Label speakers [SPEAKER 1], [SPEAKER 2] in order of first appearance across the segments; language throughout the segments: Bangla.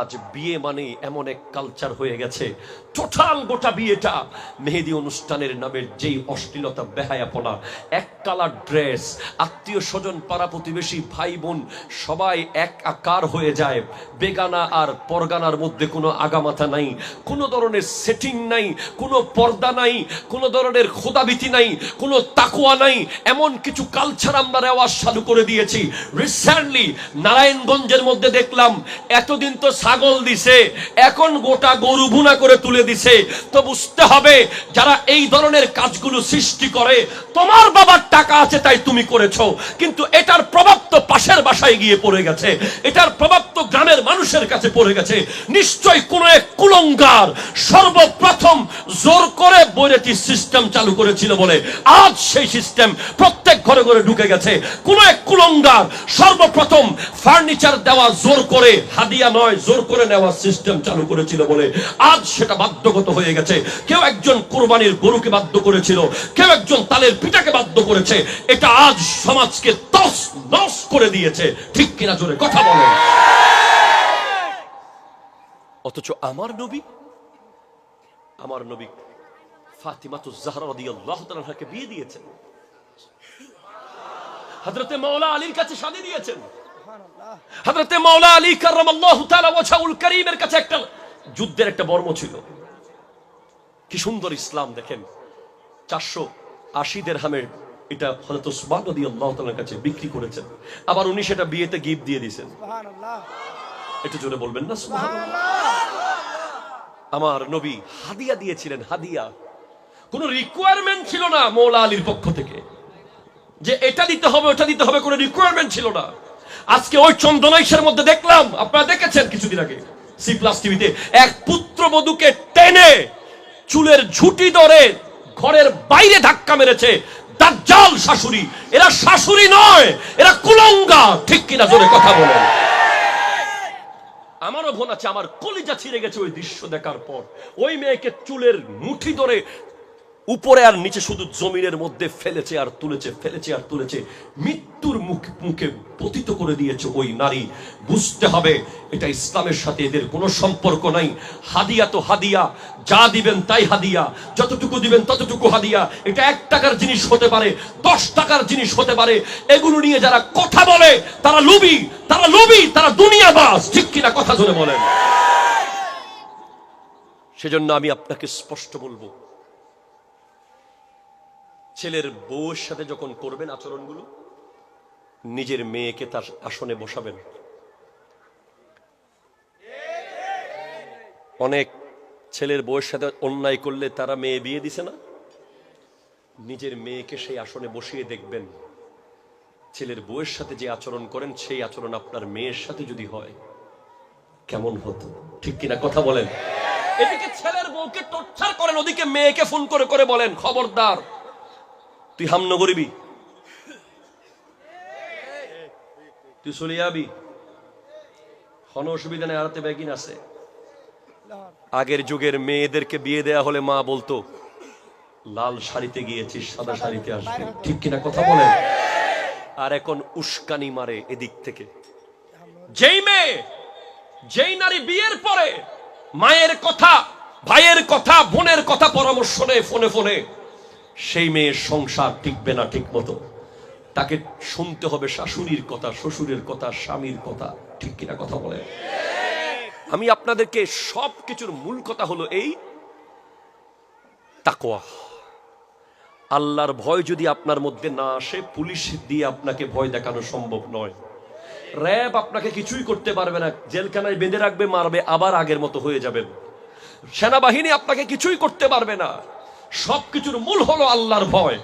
[SPEAKER 1] আজ বিয়ে মানে এমন এক কালচার হয়ে গেছে। টোটাল গোটা বিয়েটা। মেহেদি অনুষ্ঠানের নামের যেই অশ্লীলতা বেহায়াপনা এক কালার ড্রেস, আত্মীয় স্বজন, পাড়া প্রতিবেশী, ভাই বোন, সবাই এক আকার হয়ে যায়। বেগানা আর পরগানার মধ্যে কোনো আগামাথা নাই, কোনো ধরনের সেটিং নাই, কোনো পর্দা নাই, কোনো ধরনের খোদাবিতি নাই, কোনো তাকুয়া নাই। এমন কিছু কালচার আমরা রেওয়াজ চালু করে দিয়েছি। রিসেন্টলি নারায়ণগঞ্জের মধ্যে দেখলাম, এতদিন তো ছাগল দিছে, এখন গোটা গরু ভুনা করে তুলে দিছে। তো বুঝতে হবে, যারা এই ধরনের কাজগুলো সৃষ্টি করে, তোমার বাবার টাকা আছে তাই তুমি করেছ, কিন্তু এটার প্রভাব তো পাশের বাসায় গিয়ে পড়ে গেছে। এটার প্রভাব তো গ্রামের মানুষের কাছে পড়ে গেছে। নিশ্চয় কোন এক কুলঙ্গার সর্বপ্রথম জোর করে বৈরাটি সিস্টেম চালু করেছিল বলে আজ সেই সিস্টেম প্রত্যেক ঘরে ঘরে ঢুকে গেছে। কোন এক কুলঙ্গার সর্বপ্রথম ফার্নিচার দেওয়া জোর করে, হাদিয়া নয়, জোর করে নেওয়া সিস্টেম চালু করেছিল বলে আজ সেটা বাধ্যগত হয়ে গেছে। কেউ একজন কোরবানির গরুকে বাধ্য করেছিল, কেউ একজন তালের পিঠাকে বাধ্য করেছে। এটা আজ সমাজকে তস নস করে দিয়েছে। ঠিক কিনা জোরে কথা বলেন অথচ আমার নবী আমার নবী ফাতিমাতু জাহরা রাদিয়াল্লাহু বিয়ে দিয়েছেন। কাছে কাছে একটা যুদ্ধের একটা বর্ম ছিল। কি সুন্দর ইসলাম দেখেন। চারশো আশি দেড়হামের এটা হযরত উসমান রাদিয়াল্লাহু তাআলার কাছে বিক্রি করেছেন। আবার উনি সেটা বিয়েতে গিফট দিয়ে দিয়েছেন। একটু জোরে বলবেন না? সুবহানাল্লাহ। আমার নবী হাদিয়া দিয়েছিলেন হাদিয়া। কোনো রিকোয়ারমেন্ট ছিল না মৌলা আলীর পক্ষ থেকে। যে এটা দিতে হবে ওটা দিতে হবে কোনো রিকোয়ারমেন্ট ছিল না। আজকে ওই চন্দনাইশের মধ্যে দেখলাম আপনারা দেখেছেন কিছুদিন আগে সি প্লাস টিভিতে এক পুত্রবধূকে টেনে চুলের ঝুটি ধরে ঘরের বাইরে ধাক্কা মেরেছে। দাজ্জাল শাশুড়ি। এরা শাশুড়ি নয়, এরা কুলঙ্গা। ঠিক কিনা জোরে কথা বলেন। আমারও আছে, আমার কলিজা ছিঁড়ে গেছে ওই দৃশ্য দেখার পর। ওই মেয়েকে চুলের মুঠি ধরে উপরে আর নিচে শুধু জমিনের মধ্যে ফেলেছে আর তুলেছে, ফেলেছে আর তুলেছে। মৃত্যুর মুখ, মুখে পতিত করে দিয়েছে ওই নারী। বুঝতে হবে, এটা ইসলামের সাথে এদের কোনো সম্পর্ক নাই। হাদিয়া তো হাদিয়া যা দিবেন তাই হাদিয়া। যতটুকু দিবেন ততটুকু হাদিয়া। এটা এক টাকার জিনিস হতে পারে, দশ টাকার জিনিস হতে পারে। এগুলো নিয়ে যারা কথা বলে, তারা লুবি তারা লুবি তারা দুনিয়াবাজ ঠিক কিনা কথা জোরে বলেন। সেজন্য আমি আপনাকে স্পষ্ট বলব, ছেলের বউয়ের সাথে যখন করবেন আচরণগুলো, নিজের মেয়েকে তার আসনে বসাবেন। অনেক ছেলের বউয়ের সাথে অন্যায় করলে তারা মেয়ে বিয়ে দিছে না? নিজের মেয়েকে সেই আসনে বসিয়ে দেখবেন। ছেলের বউয়ের সাথে যে আচরণ করেন, সেই আচরণ আপনার মেয়ের সাথে যদি হয়, কেমন হতো? ঠিক কিনা কথা বলেন? এদিকে ছেলের বউকে টর্চার করেন, ওদিকে মেয়েকে ফোন করে করে বলেন, খবরদার, তুই হামন করিবি তুই চলে যাবি কোনো অসুবিধা নেই, আড়াতে ব্যাগিন আছে। আগের যুগের মেয়েদেরকে বিয়ে দেয়া হলে মা বলতো, লাল শাড়িতে গিয়েছিস সাদা শাড়িতে আসবি। ঠিক কিনা কথা বলেন? আর এখন উস্কানি মারে এদিক থেকে। যেই মেয়ে, যেই নারী বিয়ের পরে মায়ের কথা, ভাইয়ের কথা, বোনের কথা পরামর্শ নেয় ফোনে ফোনে, সেই মেয়ের সংসার টিকবে না ঠিক মতো তাকে শুনতে হবে শাশুড়ির কথা, শ্বশুরের কথা, স্বামীর কথা। ঠিক কিনা কথা বলে আমি আপনাদেরকে সব কিছুর মূল কথা হলো এই তাকোয়া আল্লাহর ভয় যদি আপনার মধ্যে না আসে, পুলিশ দিয়ে আপনাকে ভয় দেখানো সম্ভব নয়। র্যাব আপনাকে কিছুই করতে পারবে না, জেলখানায় বেঁধে রাখবে, মারবে, আবার আগের মতো হয়ে যাবেন সেনাবাহিনী আপনাকে কিছুই করতে পারবে না। সব কিছুর মূল হলো আল্লাহর ভয়।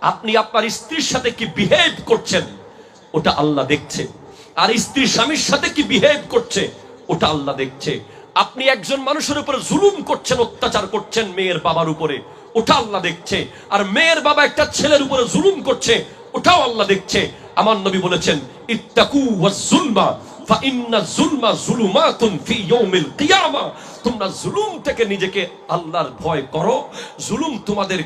[SPEAKER 1] আপনি আপনার স্ত্রীর সাথে কি বিহেভ করছেন, ওটা আল্লাহ দেখছে। আর স্ত্রী স্বামীর সাথে কি বিহেভ করছে ওটা আল্লাহ দেখছে। আপনি একজন মানুষের উপরে জুলুম করছেন, অত্যাচার করছেন মেয়ের বাবার উপরে, ওটা আল্লাহ দেখছে। আর মেয়ের বাবা একটা ছেলের উপরে জুলুম করছে, ওটাও আল্লাহ দেখছে। আমার নবী বলেছেন, ইত্তাকু ওয়াজ জুলমা তোমরা জুলুম থেকে নিজেকে আল্লাহর ভয় করো। জুলুম তোমাদের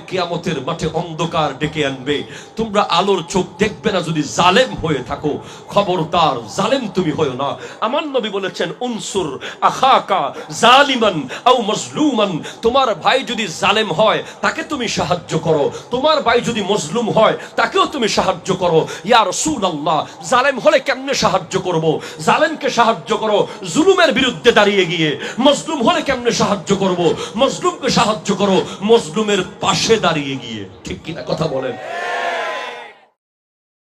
[SPEAKER 1] মাঠে অন্ধকার ডেকে আনবে। তোমরা আলোর চোখ দেখবে না যদি জালেম হয়ে থাকো। খবরদার, জালেম তুমি না। আমার নবী বলেছেন, উনসুর আখাকা জালিমান মজলুমান। তোমার ভাই যদি জালেম হয়, তাকে তুমি সাহায্য করো। তোমার ভাই যদি মজলুম হয়, তাকেও তুমি সাহায্য করো। ইয়ার সুল আল্লাহ জালেম হলে কেমনে সাহায্য করব? জালেমকে সাহায্য করো, জুলুমের বিরুদ্ধে দাঁড়িয়ে গিয়ে। মজলুম হলে কেমনে সাহায্য করব? মজলুমকে সাহায্য করো, মজলুমের পাশে দাঁড়িয়ে গিয়ে। ঠিক কিনা কথা বলেন?